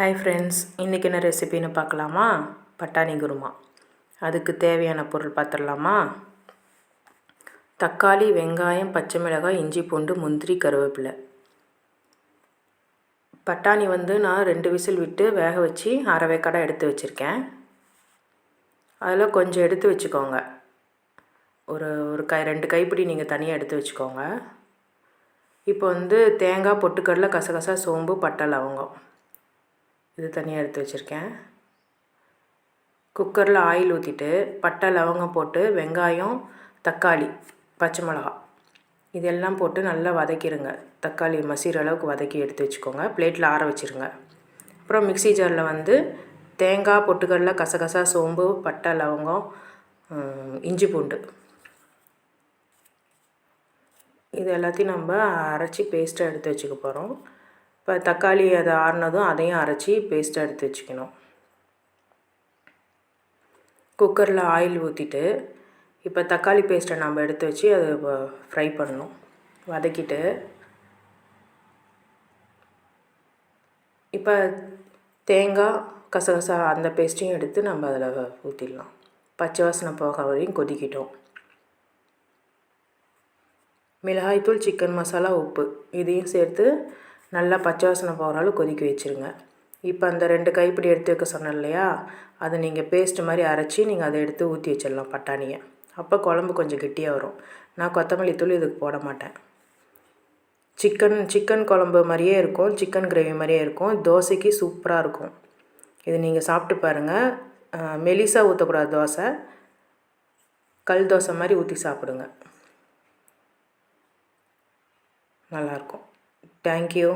Hi friends இன்றைக்கி என்ன ரெசிபின்னு பார்க்கலாமா? பட்டாணி குருமா. அதுக்கு தேவையான பொருள் பார்த்துடலாமா? தக்காளி வெங்காயம் பச்சை மிளகாய் இஞ்சி பூண்டு முந்திரி கருவேப்பிலை. பட்டாணி வந்து நான் ரெண்டு விசில் விட்டு வேக வச்சு அரை கடை எடுத்து வச்சுருக்கேன். அதில் கொஞ்சம் எடுத்து வச்சுக்கோங்க. ஒரு ஒரு கை ரெண்டு கைப்பிடி நீங்கள் தனியாக எடுத்து வச்சுக்கோங்க. இப்போ வந்து தேங்காய் பொட்டுக்கடலை கசகசா சோம்பு பட்டை லவங்கம். இது தனியாக எடுத்து வச்சுருக்கேன். குக்கரில் ஆயில் ஊற்றிட்டு பட்டை லவங்கம் போட்டு வெங்காயம் தக்காளி பச்சை மிளகா. இதெல்லாம் போட்டு நல்லா வதக்கிடுங்க தக்காளி மசிகிற அளவுக்கு வதக்கி எடுத்து வச்சுக்கோங்க. பிளேட்டில் ஆற வச்சுருங்க. அப்புறம் மிக்சி ஜாரில் வந்து தேங்காய் பொட்டுக்கடலை கசகசா சோம்பு பட்டை லவங்கம் இஞ்சி பூண்டு. இது எல்லாத்தையும் நம்ம அரைச்சி பேஸ்ட்டாக எடுத்து வச்சுக்க போகிறோம் இப்போ தக்காளி அதை ஆறுனதும் அதையும் அரைச்சி பேஸ்ட்டாக எடுத்து வச்சுக்கணும். குக்கரில் ஆயில் ஊற்றிட்டு இப்போ தக்காளி பேஸ்ட்டை நம்ம எடுத்து வச்சு அதை ஃப்ரை பண்ணணும். வதக்கிட்டு இப்போ தேங்காய் கசகசா அந்த பேஸ்ட்டையும் எடுத்து நம்ம அதில் ஊற்றிடலாம் பச்சை வாசனை போக வரையும் கொதிக்கிட்டோம். மிளகாய்த்தூள் சிக்கன் மசாலா உப்பு இதையும் சேர்த்து நல்லா பச்சை வாசனை போகிற அளவு கொதிக்க வச்சுருங்க. இப்போ அந்த ரெண்டு கைப்பிடி எடுத்து வைக்க சொன்னேன் இல்லையா? அதை நீங்கள் பேஸ்ட் மாதிரி அரைச்சி நீங்கள் அதை எடுத்து ஊற்றி வச்சிடலாம் பட்டாணியை. அப்போ குழம்பு கொஞ்சம் கெட்டியாக வரும். நான் கொத்தமல்லி தூள் இதுக்கு போட மாட்டேன். சிக்கன் சிக்கன் குழம்பு மாதிரியே இருக்கும். சிக்கன் கிரேவி மாதிரியே இருக்கும். தோசைக்கு சூப்பராக இருக்கும். இது நீங்கள் சாப்பிட்டு பாருங்கள் மெலிசாக ஊற்றக்கூடாது தோசை. கல் தோசை மாதிரி ஊற்றி சாப்பிடுங்க. நல்லாயிருக்கும். Thank you